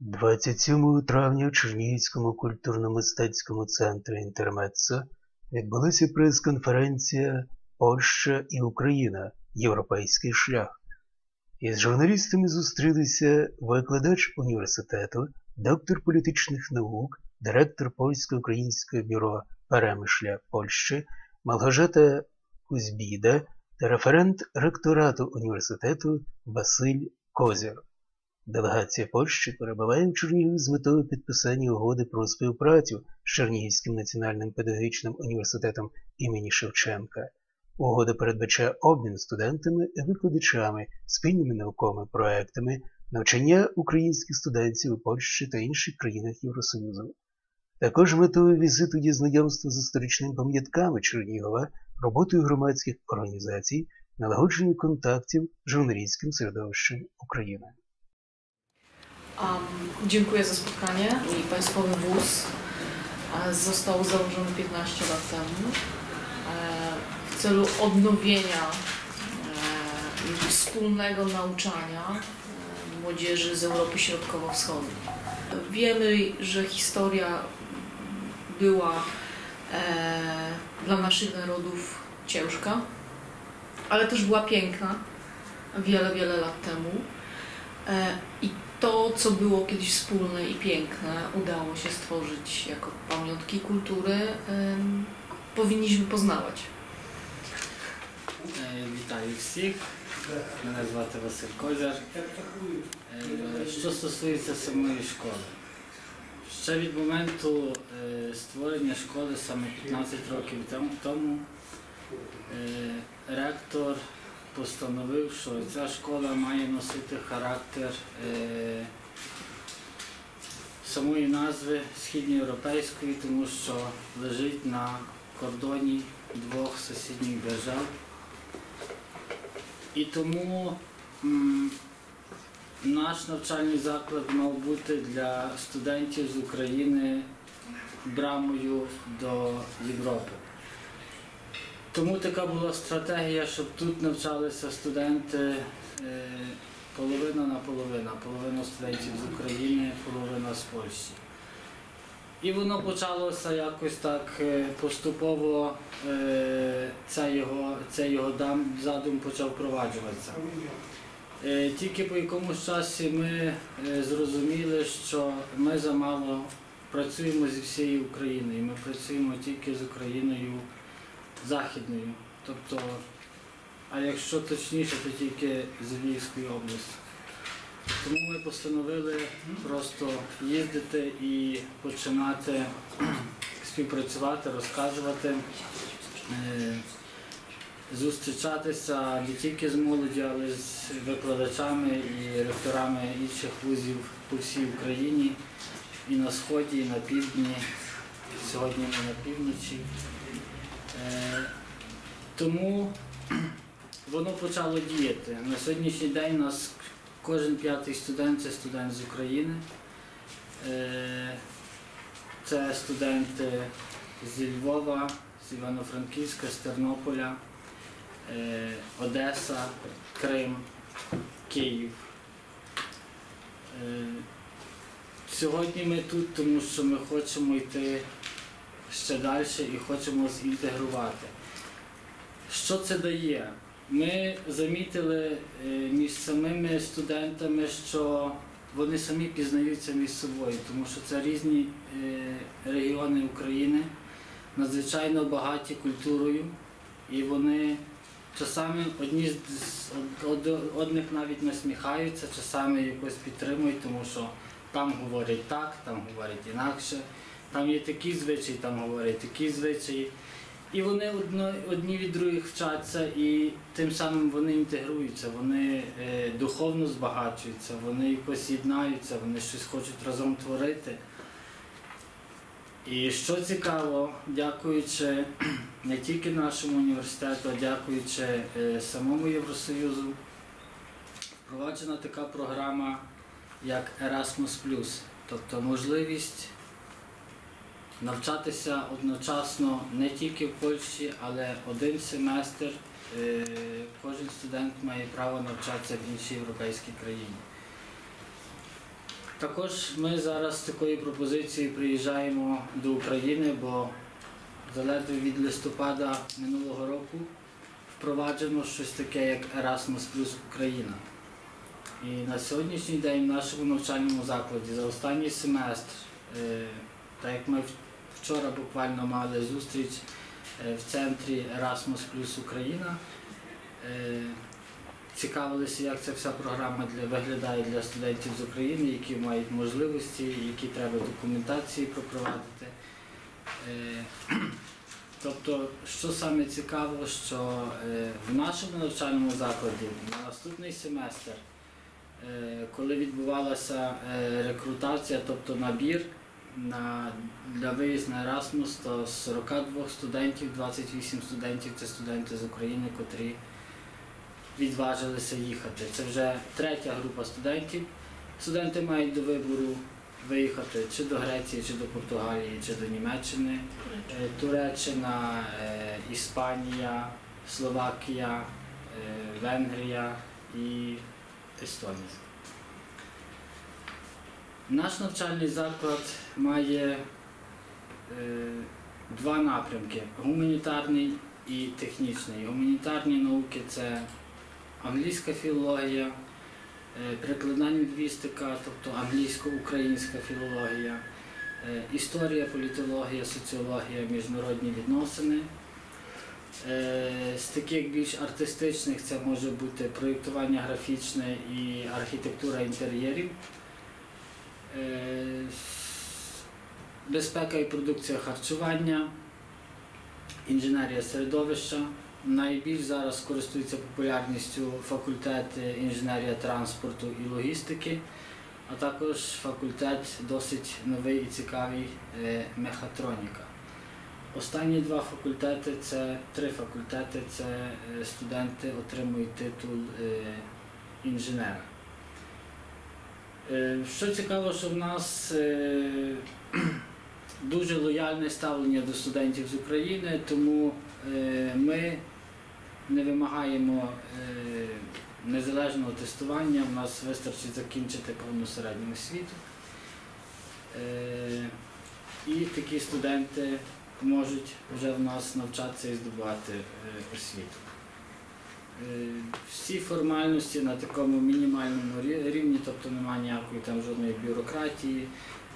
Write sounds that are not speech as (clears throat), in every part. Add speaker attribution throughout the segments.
Speaker 1: 27 травня в Чернігівському культурно-мистецькому центрі «Інтермеццо» відбулася прес-конференція «Польща і Україна. Європейський шлях». Із журналістами зустрілися викладач університету, доктор політичних наук, директор Польсько-Українського бюро Перемишля Польщі Малгожата Кузьбіда та референт ректорату університету Василь Козір. Делегація Польщі перебуває в Чернігові з метою підписання угоди про співпрацю з Чернігівським національним педагогічним університетом імені Шевченка. Угода передбачає обмін студентами і викладачами, спільними науковими проектами, навчання українських студентів у Польщі та інших країнах Євросоюзу. Також метою візиту є знайомство з історичними пам'ятками Чернігова, роботою громадських організацій, налагодженням контактів з журналістським середовищем України.
Speaker 2: Um, dziękuję za spotkanie. I Państwowy Wóz został założony 15 lat temu e, w celu odnowienia e, wspólnego nauczania e, młodzieży z Europy Środkowo-Wschodniej. Wiemy, że historia była dla naszych narodów ciężka, ale też była piękna wiele, wiele lat temu. I to, co było kiedyś wspólne i piękne, udało się stworzyć jako pamiątki kultury, em, powinniśmy poznawać.
Speaker 3: Е, Вітаю всіх. Мене звати Василь Козяр. Е, Що стосується самої школи, ще від моменту е, створення школи саме 15 років там- тому е, ректор постановив, що ця школа має носити характер е, самої назви східноєвропейської, тому що лежить на кордоні двох сусідніх держав. І тому м, наш навчальний заклад мав бути для студентів з України брамою до Європи. Тому така була стратегія, щоб тут навчалися студенти е, половина на половина, половина студентів з України, половина з Польщі. І воно почалося якось так е, поступово, е, це його, це його задум почав впроваджуватися. Тільки по якомусь часі ми зрозуміли, що ми замало працюємо зі всією Україною. Ми працюємо тільки з Україною Західною. Тобто, а якщо точніше, то тільки з Львівської області. Тому ми постановили просто їздити і починати (clears throat) співпрацювати, розказувати, е, зустрічатися не тільки з молоді, але й з викладачами і ректорами інших вузів по всій Україні, і на сході, і на півдні. Сьогодні ми на півночі. Е, Тому воно почало діяти. На сьогоднішній день у нас кожен п'ятий студент це студент з України. Е, Це студенти зі Львова, з Івано-Франківська, з Тернополя, е, Одеса, Крим, Київ. Сьогодні ми тут, тому що ми хочемо йти ще далі і хочемо зінтегрувати. Що це дає? Ми замітили е, між самими студентами, що вони самі пізнаються між собою, тому що це різні е, регіони України, надзвичайно багаті культурою, і вони часами одні з од- од- одних навіть насміхаються, часами якось підтримують, тому що там говорять так, там говорять інакше, там є такі звичаї, там говорять такі звичаї. І вони одно, одні від других вчаться, і тим самим вони інтегруються, вони е, духовно збагачуються, вони якось єднаються, вони щось хочуть разом творити. І що цікаво, дякуючи не тільки нашому університету, а дякуючи е, самому Євросоюзу, впроваджена така програма, як Erasmus+, тобто можливість навчатися одночасно не тільки в Польщі, але один семестр е, кожен студент має право навчатися в іншій європейській країні. Також ми зараз з такою пропозицією приїжджаємо до України, бо заледве від листопада минулого року впроваджено щось таке, як Erasmus Plus Україна. І на сьогоднішній день в нашому навчальному закладі за останній семестр, е, так як ми вчора буквально мали зустріч е, в центрі Erasmus Plus Україна, е, цікавилися, як ця вся програма для, виглядає для студентів з України, які мають можливості, які треба документації пропровадити. Е, (clears throat) Тобто, що саме цікаво, що в нашому навчальному закладі на наступний семестр, коли відбувалася рекрутація, тобто набір на, для виїзду на Erasmus, то 42 студентів, 28 студентів це студенти з України, котрі відважилися їхати. Це вже третя група студентів. Студенти мають до вибору виїхати чи до Греції, чи до Португалії, чи до Німеччини, Е, Туреччина, е, Іспанія, Словакія, е, Венгрія і Естонія. Наш навчальний заклад має е, два напрямки гуманітарний і технічний. Гуманітарні науки це англійська філологія, е, прикладна лінгвістика, тобто англійсько-українська філологія, е, історія, політологія, соціологія, міжнародні відносини. Е, З таких більш артистичних це може бути проєктування графічне і архітектура інтер'єрів. Е, Безпека і продукція харчування, інженерія середовища. Найбільш зараз користуються популярністю факультети інженерія транспорту і логістики, а також факультет досить новий і цікавий е, мехатроніка. Останні два факультети це три факультети, це е, студенти отримують титул інженера. Е, Що цікаво, що в нас е, (clears throat) дуже лояльне ставлення до студентів з України, тому е, ми не вимагаємо незалежного тестування, в нас вистачить закінчити повну середню освіту. І такі студенти можуть вже в нас навчатися і здобувати освіту. Е, Всі формальності на такому мінімальному рівні, тобто немає ніякої там жодної бюрократії.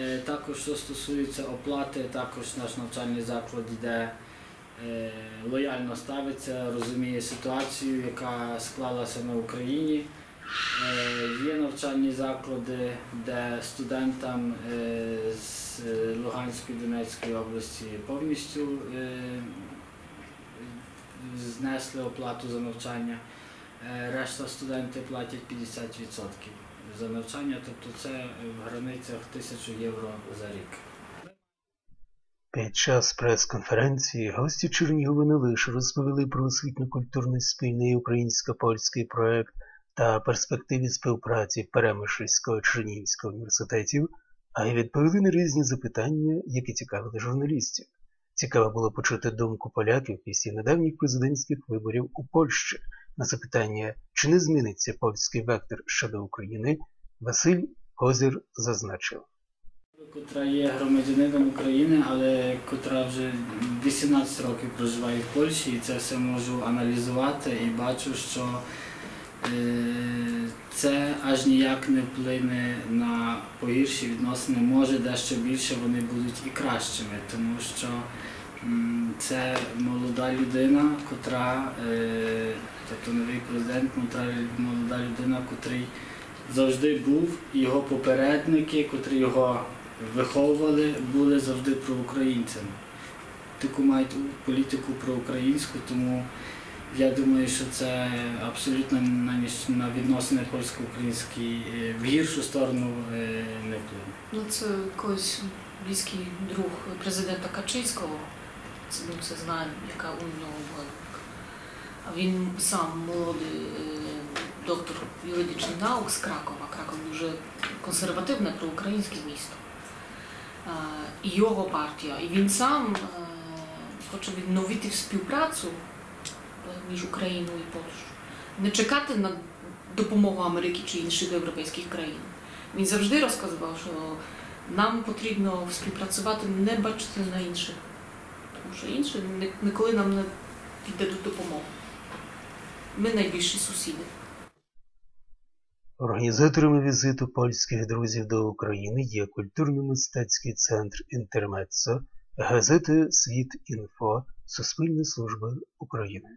Speaker 3: Е, Також що стосується оплати, також наш навчальний заклад йде е, лояльно ставиться, розуміє ситуацію, яка склалася на Україні. Є навчальні заклади, де студентам з Луганської Донецької області повністю знесли оплату за навчання. Е, Решта студенти платять 50% за навчання, тобто це в границях 1000 євро за рік.
Speaker 1: Під час прес-конференції гості Чернігова не лише розповіли про освітньо-культурний спільний українсько-польський проект та перспективи співпраці Перемишльського Чернігівського університетів, а й відповіли на різні запитання, які цікавили журналістів. Цікаво було почути думку поляків після недавніх президентських виборів у Польщі на запитання, чи не зміниться польський вектор щодо України, Василь Козир зазначив.
Speaker 3: Котра є громадянином України, але котра вже 18 років проживає в Польщі, і це все можу аналізувати і бачу, що це аж ніяк не вплине на погірші відносини. Може дещо більше вони будуть і кращими, тому що це молода людина, котра, е, тобто новий президент, молода- людина, котрий завжди був, його попередники, котрі його виховували, були завжди проукраїнцями. Таку мають політику проукраїнську, тому я думаю, що це абсолютно на, на відносини польсько-українські е, в гіршу сторону е, не вплине.
Speaker 2: Ну, це колись близький друг президента Качинського. Це, ну, це знаємо, яка у нього була. Він сам молодий е, доктор юридичних наук з Кракова. Краков дуже консервативне проукраїнське місто. І його партія. І він сам хоче відновити співпрацю між Україною і Польщею. Не чекати на допомогу Америки чи інших європейських країн. Він завжди розказував, що нам потрібно співпрацювати, не бачити на інших. Тому що інші ніколи нам не піддадуть допомогу. Ми найбільші сусіди.
Speaker 1: Організаторами візиту польських друзів до України є культурно-мистецький центр Інтермеццо, газети Світ Інфо, Суспільна служба України.